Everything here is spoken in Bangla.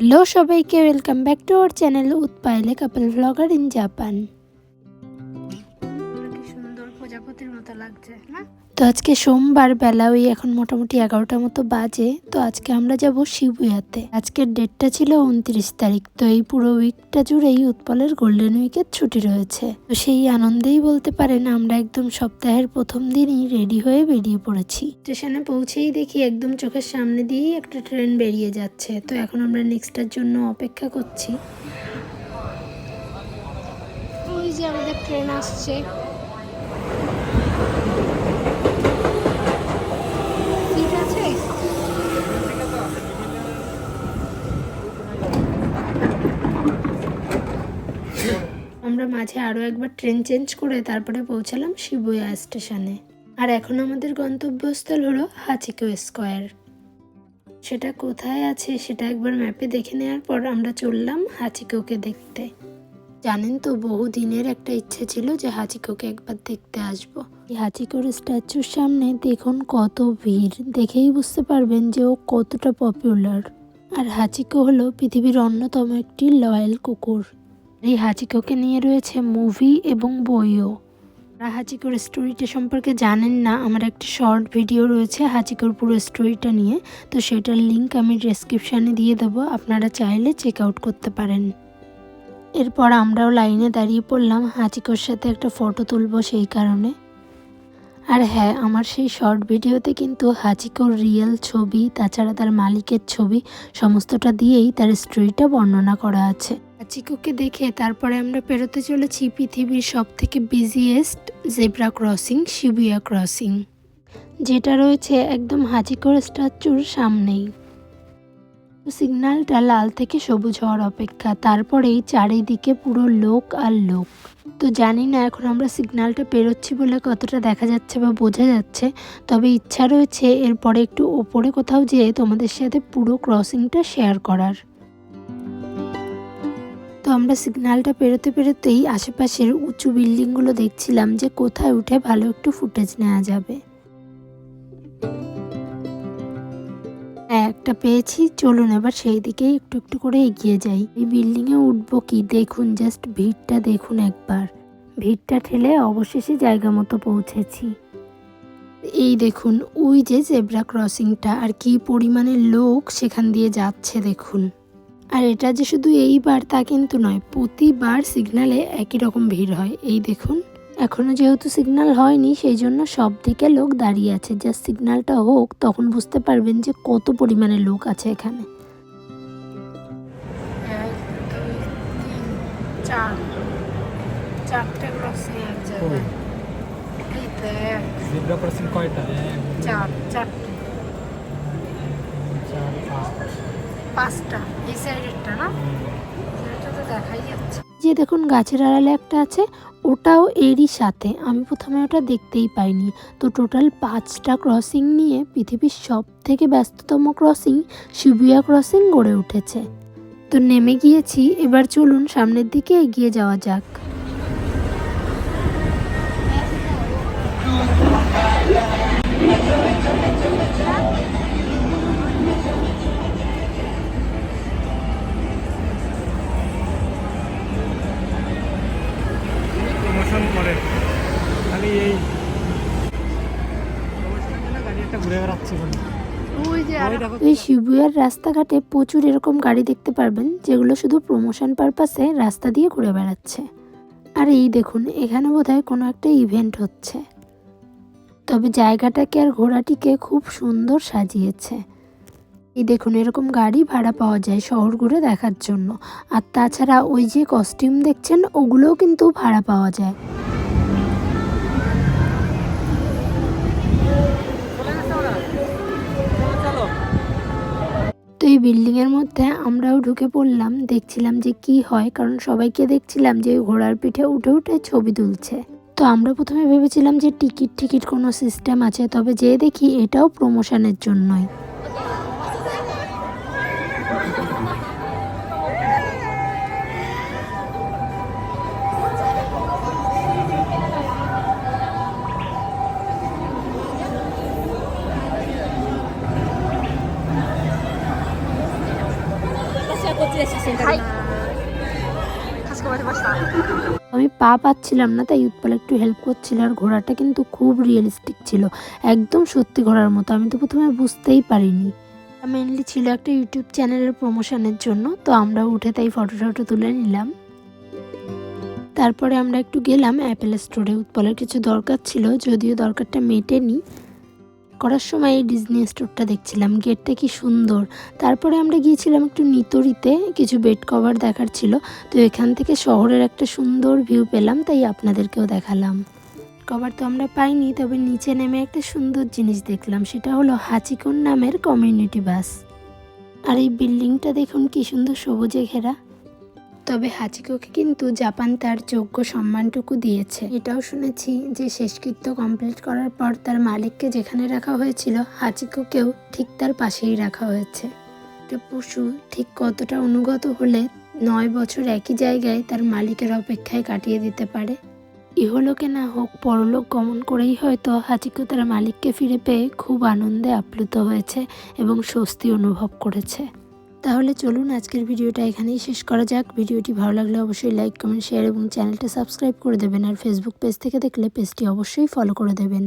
হ্যালো সবাইকে welcome back to our channel উৎপাইলে couple vlogger in Japan সুন্দর প্রজাপতির মতো লাগছে না তো আজকে সোমবার বেলা, ওই এখন মোটামুটি এগারোটার মতো বাজে। তো আজকে আমরা যাব শিবুয়াতে আজকের ডেটটা ছিল উনত্রিশ তারিখ। তো এই পুরো উইকটা জুড়েই উৎপলের গোল্ডেন উইকের ছুটি রয়েছে। তো সেই আনন্দেই বলতে পারেন, আমরা একদম সপ্তাহের প্রথম দিনই রেডি হয়ে বেরিয়ে পড়েছি। স্টেশনে পৌঁছেই দেখি একদম চোখের সামনে দিয়েই একটা ট্রেন বেরিয়ে যাচ্ছে। তো এখন আমরা নেক্সটটার জন্য অপেক্ষা করছি। ওই যে আমাদের ট্রেন আসছে সিট আছে আমরা মাঝে আরও একবার ট্রেন চেঞ্জ করে তারপরে পৌঁছালাম শিবুয়া স্টেশনে। আর এখন আমাদের গন্তব্যস্থল হলো হাচিকো স্কোয়ার। সেটা কোথায় আছে সেটা একবার ম্যাপে দেখে নেওয়ার পর আমরা চললাম হাচিকোকে দেখতে। জানেন তো, বহু দিনের একটা ইচ্ছে ছিল যে হাচিকোকে একবার দেখতে আসব। এই হাচিকোর স্ট্যাচুর সামনে দেখুন কত ভিড়। দেখেই বুঝতে পারবেন যে ও কতটা পপুলার আর হাচিকো হলো পৃথিবীর অন্যতম একটি লয়াল কুকুর। এই হাচিকোকে নিয়ে রয়েছে মুভি এবং বইও। যারা হাচিকোর স্টোরিটা সম্পর্কে জানেন না, আমার একটা শর্ট ভিডিও রয়েছে হাচিকোর পুরো স্টোরিটা নিয়ে, তো সেটার লিংক আমি ডেসক্রিপশানে দিয়ে দেবো, আপনারা চাইলে চেক আউট করতে পারেন। এরপর আমরাও লাইনে দাঁড়িয়ে পড়লাম হাচিকোর সাথে একটা ফটো তুলব সেই কারণে। আর হ্যাঁ আমার সেই শর্ট ভিডিওতে কিন্তু হাচিকোর রিয়েল ছবি, তাছাড়া তার মালিকের ছবি, সমস্তটা দিয়েই তার স্টোরিটা বর্ণনা করা আছে। হাচিকোকে দেখে তারপরে আমরা পেরোতে চলেছি পৃথিবীর সব থেকে biggest zebra crossing Shibuya crossing যেটা রয়েছে একদম হাচিকোর স্ট্যাচুর সামনেই। সিগন্যালটা লাল থেকে সবুজ হওয়ার অপেক্ষা, তারপরেই চারিদিকে পুরো লোক আর লোক। তো জানি না এখন আমরা সিগন্যালটা পেরোচ্ছি বলে কতটা দেখা যাচ্ছে বা বোঝা যাচ্ছে, তবে ইচ্ছা রয়েছে এরপরে একটু ওপরে কোথাও যেয়ে তোমাদের সাথে পুরো ক্রসিংটা শেয়ার করার। আমরা সিগন্যালটা পেরোতে পেরোতেই আশেপাশের উঁচু বিল্ডিংগুলো দেখছিলাম যে কোথায় উঠে ভালো একটু ফুটেজ নেওয়া যাবে। হ্যাঁ একটা পেয়েছি। চলুন এবার সেই দিকেই একটু একটু করে এগিয়ে যাই। এই বিল্ডিংয়ে উঠবো কি? দেখুন, জাস্ট ভিড়টা দেখুন একবার। ভিড়টা ঠেলে অবশেষে জায়গা মতো পৌঁছেছি। এই দেখুন, ওই যে জেব্রা ক্রসিংটা, আর কি পরিমাণে লোক সেখান দিয়ে যাচ্ছে, দেখুন। আর এটা যে শুধু এইবার তা কিন্তু নয় প্রতিবার সিগনালে একই রকম ভিড় হয়। এই দেখুন এখনও যেহেতু সিগন্যাল হয়নি সেই জন্য সব দিকে লোক দাঁড়িয়ে আছে। জাস্ট সিগন্যালটা হোক তখন বুঝতে পারবেন যে কত পরিমাণে লোক আছে এখানে। চারটে ক্রসিং এক জায়গায়। যে দেখুন, গাছের আড়ালে একটা আছে, ওটাও এরই সাথে। আমি প্রথমে ওটা দেখতেই পাইনি। তো টোটাল পাঁচটা ক্রসিং নিয়ে পৃথিবীর সব থেকে ব্যস্ততম ক্রসিং শিবুয়া ক্রসিং গড়ে উঠেছে। তো নেমে গিয়েছি, এবার চলুন সামনের দিকে এগিয়ে যাওয়া যাক। ঘুরে বেড়াচ্ছে এই শিবুয়ার রাস্তাঘাটে প্রচুর এরকম গাড়ি দেখতে পারবেন যেগুলো শুধু প্রমোশন পারপাসে রাস্তা দিয়ে ঘুরে বেড়াচ্ছে। আর এই দেখুন এখানে বোধহয় কোনো একটা ইভেন্ট হচ্ছে। তবে জায়গাটাকে আর ঘোড়াটিকে খুব সুন্দর সাজিয়েছে। এই দেখুন এরকম গাড়ি ভাড়া পাওয়া যায় শহর ঘুরে দেখার জন্য। আর তাছাড়া ওই যে কস্টিউম দেখছেন ওগুলোও কিন্তু ভাড়া পাওয়া যায়। বিল্ডিংয়ের মধ্যে আমরাও ঢুকে পড়লাম, দেখছিলাম যে কি হয়, কারণ সবাইকে দেখছিলাম যে ঘোড়ার পিঠে উঠে উঠে ছবি তুলছে। তো আমরা প্রথমে ভেবেছিলাম যে টিকিট টিকিট কোনো সিস্টেম আছে, তবে যে দেখি এটাও প্রমোশনের জন্যই। こっちで写真撮ります。かしこまりました আমি পা পাচ্ছিলাম না তাই উৎপল একটু হেল্প করছিল আর ঘোড়াটা কিন্তু খুব রিয়েলিস্টিক ছিল একদম সত্যি ঘোড়ার মতো আমি তো প্রথমে বুঝতেই পারিনি মেনলি ছিল একটা ইউটিউব চ্যানেলের প্রমোশনের জন্য তো আমরা উঠে তাই ফটো টটো তুলে নিলাম তারপরে আমরা একটু গেলাম অ্যাপেল স্টোরে উৎপলের কিছু দরকার ছিল যদিও দরকারটা মেটেনি করার সময় এই ডিজনি স্টোরটা দেখছিলাম। গেটটা কি সুন্দর। তারপরে আমরা গিয়েছিলাম একটু নিতরিতে, কিছু বেড কভার দেখার ছিল। তো এখান থেকে শহরের একটা সুন্দর ভিউ পেলাম, তাই আপনাদেরকেও দেখালাম। কভার তো আমরা পাইনি, তবে নিচে নেমে একটা সুন্দর জিনিস দেখলাম, সেটা হলো হাচিকন নামের কমিউনিটি বাস আর এই বিল্ডিংটা দেখুন কি সুন্দর সবুজে ঘেরা। তবে হাচিকোকে কিন্তু জাপান তার যোগ্য সম্মানটুকু দিয়েছে। এটাও শুনেছি যে শেষকৃত্য কমপ্লিট করার পর তার মালিককে যেখানে রাখা হয়েছিল হাচিকোকেও ঠিক তার পাশেই রাখা হয়েছে। একটা পশু ঠিক কতটা অনুগত হলে নয় বছর একই জায়গায় তার মালিকের অপেক্ষায় কাটিয়ে দিতে পারে? ইহলোকে না হোক পরলোক গমন করেই হয়তো হাচিকো তার মালিককে ফিরে পেয়ে খুব আনন্দে আপ্লুত হয়েছে এবং স্বস্তি অনুভব করেছে। তাহলে চলুন আজকের ভিডিওটা এখানেই শেষ করা যাক। ভিডিওটি ভালো লাগলে অবশ্যই লাইক কমেন্ট শেয়ার এবং চ্যানেলটা সাবস্ক্রাইব করে দেবেন। আর ফেসবুক পেজ থেকে দেখলে পেজটি অবশ্যই ফলো করে দেবেন।